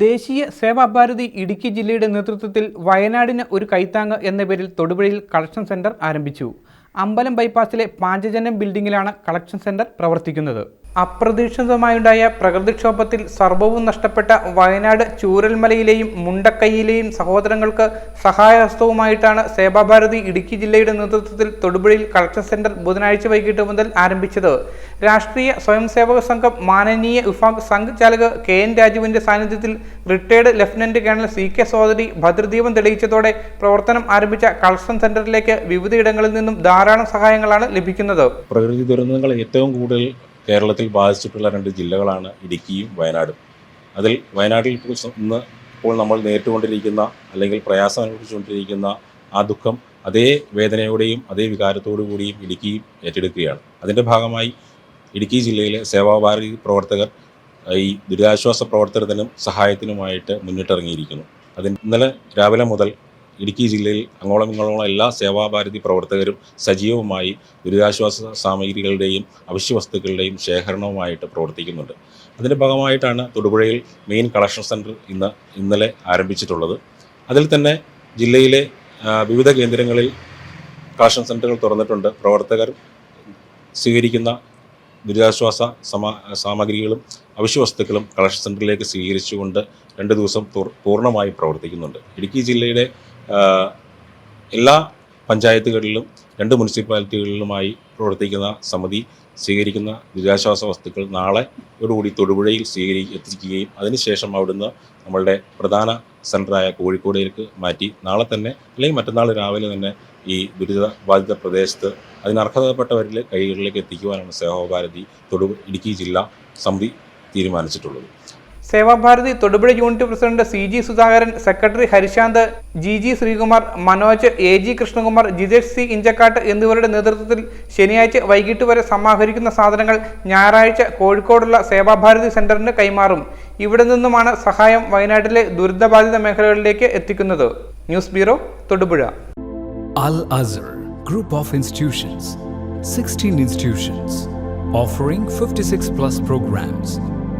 ദേശീയ സേവാഭാരതി ഇടുക്കി ജില്ലയുടെ നേതൃത്വത്തിൽ വയനാടിന് ഒരു കൈത്താങ്ങ് എന്ന പേരിൽ തൊടുപുഴയിൽ കളക്ഷൻ സെന്റർ ആരംഭിച്ചു. അമ്പലം ബൈപ്പാസിലെ പാഞ്ചജനം ബിൽഡിംഗിലാണ് കളക്ഷൻ സെന്റർ പ്രവർത്തിക്കുന്നത്. അപ്രതീക്ഷിതമായുണ്ടായ പ്രകൃതിക്ഷോഭത്തിൽ സർവവും നഷ്ടപ്പെട്ട വയനാട് ചൂരൽമലയിലെയും മുണ്ടക്കൈയിലെയും സഹോദരങ്ങൾക്ക് സഹായഹസ്തവുമായിട്ടാണ് സേവാഭാരതി ഇടുക്കി ജില്ലയുടെ നേതൃത്വത്തിൽ തൊടുപുഴയിൽ കളക്ഷൻ സെന്റർ ബുധനാഴ്ച വൈകിട്ട് മുതൽ ആരംഭിച്ചത്. രാഷ്ട്രീയ സ്വയംസേവക സംഘം മാനനീയ വിഭാഗ് സംഘ് ചാലക് കെ എൻ രാജുവിന്റെ സാന്നിധ്യത്തിൽ retired lieutenant colonel C K Sodari ഭദ്രദീപം തെളിയിച്ചതോടെ പ്രവർത്തനം ആരംഭിച്ച കളക്ഷൻ സെന്ററിലേക്ക് വിവിധയിടങ്ങളിൽ നിന്നും ധാരാളം സഹായങ്ങളാണ് ലഭിക്കുന്നത്. പ്രകൃതി ദുരന്തങ്ങൾ ഏറ്റവും കൂടുതൽ കേരളത്തിൽ ബാധിച്ചിട്ടുള്ള രണ്ട് ജില്ലകളാണ് ഇടുക്കിയും വയനാടും. അതിൽ വയനാട്ടിൽ ഇന്ന് ഇപ്പോൾ നമ്മൾ നേരിട്ടുകൊണ്ടിരിക്കുന്ന അല്ലെങ്കിൽ പ്രയാസം അനുഭവിച്ചുകൊണ്ടിരിക്കുന്ന ആ ദുഃഖം അതേ വേദനയോടെയും അതേ വികാരത്തോടു കൂടിയും ഇടുക്കിയും ഏറ്റെടുക്കുകയാണ്. അതിന്റെ ഭാഗമായി ഇടുക്കി ജില്ലയിലെ സേവാഭാരതി പ്രവർത്തകർ ഈ ദുരിതാശ്വാസ പ്രവർത്തനത്തിനും സഹായത്തിനുമായിട്ട് മുന്നിട്ടിറങ്ങിയിരിക്കുന്നു. അതിന് ഇന്നലെ രാവിലെ മുതൽ ഇടുക്കി ജില്ലയിൽ അങ്ങോളം ഇങ്ങോളമുള്ള എല്ലാ സേവാഭാരതി പ്രവർത്തകരും സജീവമായി ദുരിതാശ്വാസ സാമഗ്രികളുടെയും അവശ്യ വസ്തുക്കളുടെയും ശേഖരണവുമായിട്ട് പ്രവർത്തിക്കുന്നുണ്ട്. അതിന്റെ ഭാഗമായിട്ടാണ് തൊടുപുഴയിൽ മെയിൻ കളക്ഷൻ സെന്റർ ഇന്ന് ഇന്നലെ ആരംഭിച്ചിട്ടുള്ളത്. അതിൽ തന്നെ ജില്ലയിലെ വിവിധ കേന്ദ്രങ്ങളിൽ കളക്ഷൻ സെന്ററുകൾ തുറന്നിട്ടുണ്ട്. പ്രവർത്തകർ സ്വീകരിക്കുന്ന ദുരിതാശ്വാസ സമാ സാമഗ്രികളും അവശ്യ വസ്തുക്കളും കളക്ഷൻ സെന്ററിലേക്ക് സ്വീകരിച്ചുകൊണ്ട് രണ്ട് ദിവസം പൂർ- പൂർണമായി പ്രവർത്തിക്കുന്നുണ്ട്. ഇടുക്കി ജില്ലയുടെ എല്ലാ പഞ്ചായത്തുകളിലും രണ്ട് മുനിസിപ്പാലിറ്റികളിലുമായി പ്രവർത്തിക്കുന്ന സമിതി സ്വീകരിക്കുന്ന ദുരിതാശ്വാസ വസ്തുക്കൾ നാളെയോടുകൂടി തൊടുപുഴയിൽ സ്വീകരി എത്തിക്കുകയും അതിനുശേഷം അവിടുന്ന് നമ്മളുടെ പ്രധാന സെന്ററായ കോഴിക്കോടേക്ക് മാറ്റി നാളെ തന്നെ അല്ലെങ്കിൽ മറ്റന്നാൾ രാവിലെ തന്നെ ഈ ദുരിത ബാധിത പ്രദേശത്ത് അതിനർഹതപ്പെട്ടവരിലെ കൈകളിലേക്ക് എത്തിക്കുവാനാണ് സേവാഭാരതി തൊടു ഇടുക്കി ജില്ലാ സമിതി തീരുമാനിച്ചിട്ടുള്ളത്. Sevabharathi Thodupuzha unit president C G Sudhakaran secretary Harishanth G G Sreekumar Manoj A G Krishnakumar Jithesh C Inchakkattu എന്നിവരുടെ നേതൃത്വത്തിൽ ശനിയാഴ്ച വൈകിട്ട് വരെ സമാഹരിക്കുന്ന സാധനങ്ങൾ ഞായറാഴ്ച കോഴിക്കോടുള്ള സേവാഭാരതി സെന്ററിന് കൈമാറും. ഇവിടെ നിന്നുമാണ് സഹായം വയനാട്ടിലെ ദുരിതബാധിത മേഖലകളിലേക്ക് എത്തിക്കുന്നത്. News bureau Thodupuzha. Al Azhar group of institutions 16 institutions, offering 56 plus